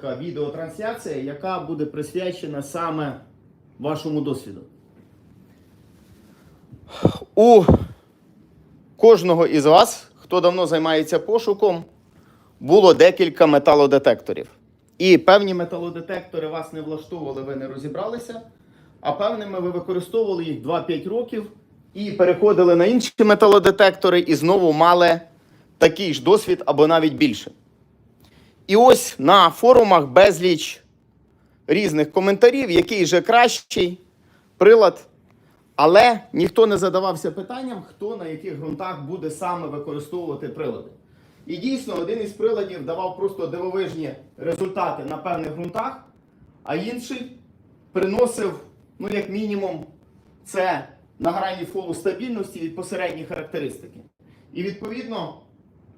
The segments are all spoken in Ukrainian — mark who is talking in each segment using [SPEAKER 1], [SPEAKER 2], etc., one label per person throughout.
[SPEAKER 1] коротка відеотрансляція, яка буде присвячена саме вашому досвіду. У кожного із вас, хто давно займається пошуком, було декілька металодетекторів. І певні металодетектори вас не влаштовували, ви не розібралися, а певними ви використовували їх 2-5 років і переходили на інші металодетектори і знову мали такий ж досвід або навіть більше. І ось на форумах безліч різних коментарів, який же кращий прилад. Але ніхто не задавався питанням, хто на яких ґрунтах буде саме використовувати прилади. І дійсно, один із приладів давав просто дивовижні результати на певних ґрунтах, а інший приносив, ну, як мінімум, це на грані фолу стабільності від посередні характеристики. І відповідно,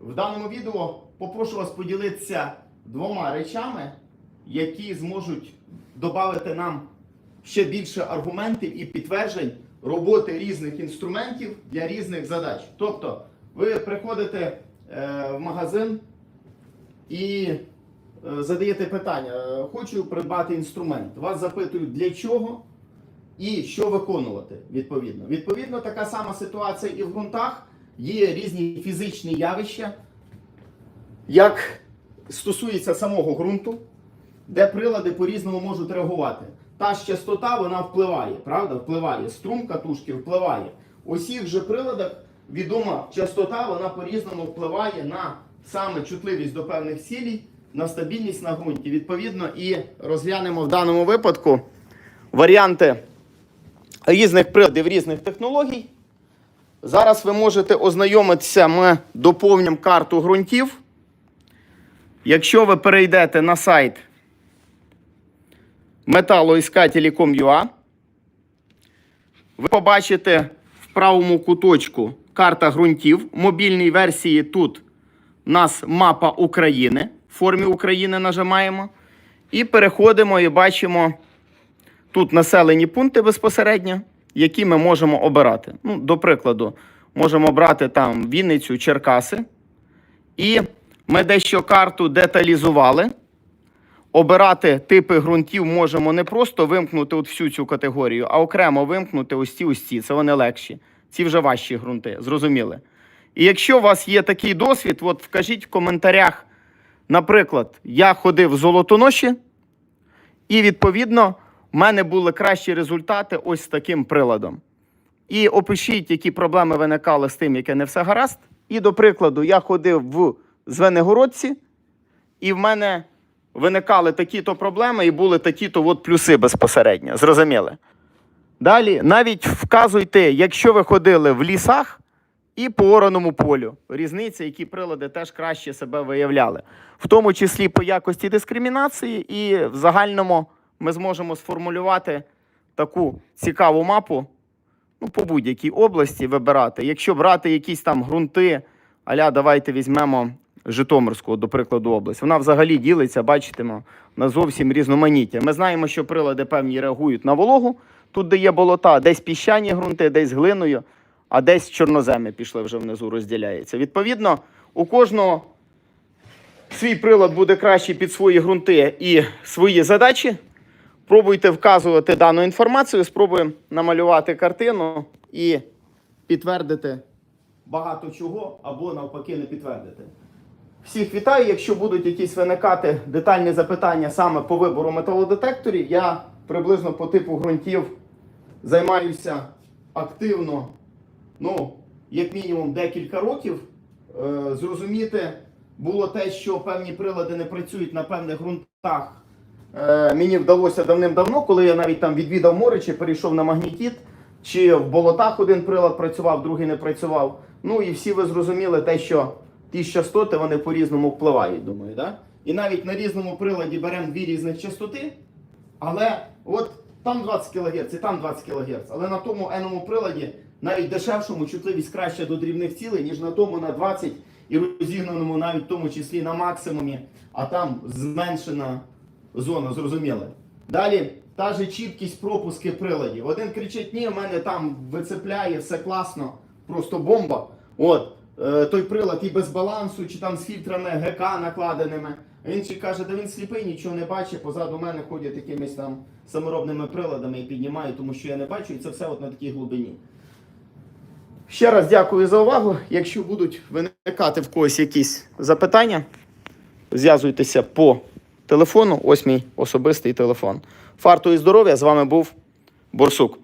[SPEAKER 1] в даному відео попрошу вас поділитися двома речами, які зможуть додати нам ще більше аргументів і підтверджень роботи різних інструментів для різних задач. Тобто, ви приходите е, в магазин і е, задаєте питання: хочу придбати інструмент. Вас запитують для чого і що виконувати відповідно. Відповідно, така сама ситуація і в ґрунтах. Є різні фізичні явища, як стосується самого ґрунту, де прилади по-різному можуть реагувати. Та ж частота вона впливає, правда? Впливає. Струм катушки впливає. У всіх же приладах відома частота, вона по-різному впливає на саме чутливість до певних цілей, на стабільність на ґрунті. Відповідно, і розглянемо в даному випадку варіанти різних приладів різних технологій. Зараз ви можете ознайомитися, ми доповнимо карту ґрунтів. Якщо ви перейдете на сайт metaloiskateli.com.ua, ви побачите в правому куточку карта ґрунтів. В мобільній версії тут у нас мапа України. В формі України нажимаємо. І переходимо і бачимо тут населені пункти безпосередньо, які ми можемо обирати. Ну, до прикладу, можемо обрати там Вінницю, Черкаси. І ми дещо карту деталізували. Обирати типи ґрунтів можемо не просто вимкнути от всю цю категорію, а окремо вимкнути ось ці ось ці. Це вони легші. Ці вже важчі ґрунти, зрозуміли. І якщо у вас є такий досвід, от вкажіть в коментарях, наприклад, я ходив в золотоноші, і відповідно в мене були кращі результати ось з таким приладом. І опишіть, які проблеми виникали з тим, яке не все гаразд. І, до прикладу, я ходив в Звенигородці, і в мене виникали такі-то проблеми, і були такі-то от плюси безпосередньо. Зрозуміли? Далі навіть вказуйте, якщо ви ходили в лісах і по ораному полю. Різниця, які прилади теж краще себе виявляли, в тому числі по якості дискримінації, і в загальному ми зможемо сформулювати таку цікаву мапу ну, по будь-якій області вибирати. Якщо брати якісь там ґрунти, аля давайте візьмемо Житомирську, до прикладу, область. Вона взагалі ділиться, бачитимо, на зовсім різноманіття. Ми знаємо, що прилади певні реагують на вологу, тут де є болота, десь піщані ґрунти, десь глиною, а десь чорноземи пішли вже внизу, розділяється. Відповідно, у кожного свій прилад буде кращий під свої ґрунти і свої задачі. Пробуйте вказувати дану інформацію, спробуємо намалювати картину і підтвердити багато чого або навпаки не підтвердити. Всіх вітаю. Якщо будуть якісь виникати детальні запитання саме по вибору металодетекторів, я приблизно по типу ґрунтів займаюся активно, ну, як мінімум, декілька років. Е, зрозуміти було те, що певні прилади не працюють на певних ґрунтах. Е, мені вдалося давним-давно, коли я навіть там відвідав море, чи перейшов на магнітіт, чи в болотах один прилад працював, другий не працював. Ну і всі ви зрозуміли те, що ті частоти вони по-різному впливають, думаю. Да? І навіть на різному приладі беремо дві різних частоти, але от там 20 кГц і там 20 кГц. Але на тому еному приладі, навіть дешевшому, чутливість краще до дрібних цілей, ніж на тому на 20 і розігнаному навіть в тому числі на максимумі, а там зменшена зона, зрозуміло. Далі та же чіткість пропуски приладів. Один кричить, ні, в мене там вицепляє, все класно, просто бомба. От, той прилад і без балансу, чи там з фільтрами ГК накладеними. А інший каже, да він сліпий, нічого не бачить, позаду мене ходять якимись там саморобними приладами і піднімають, тому що я не бачу, і це все от на такій глибині. Ще раз дякую за увагу. Якщо будуть виникати в когось якісь запитання, зв'язуйтеся по телефону. Ось мій особистий телефон. Фарту і здоров'я! З вами був Борсук.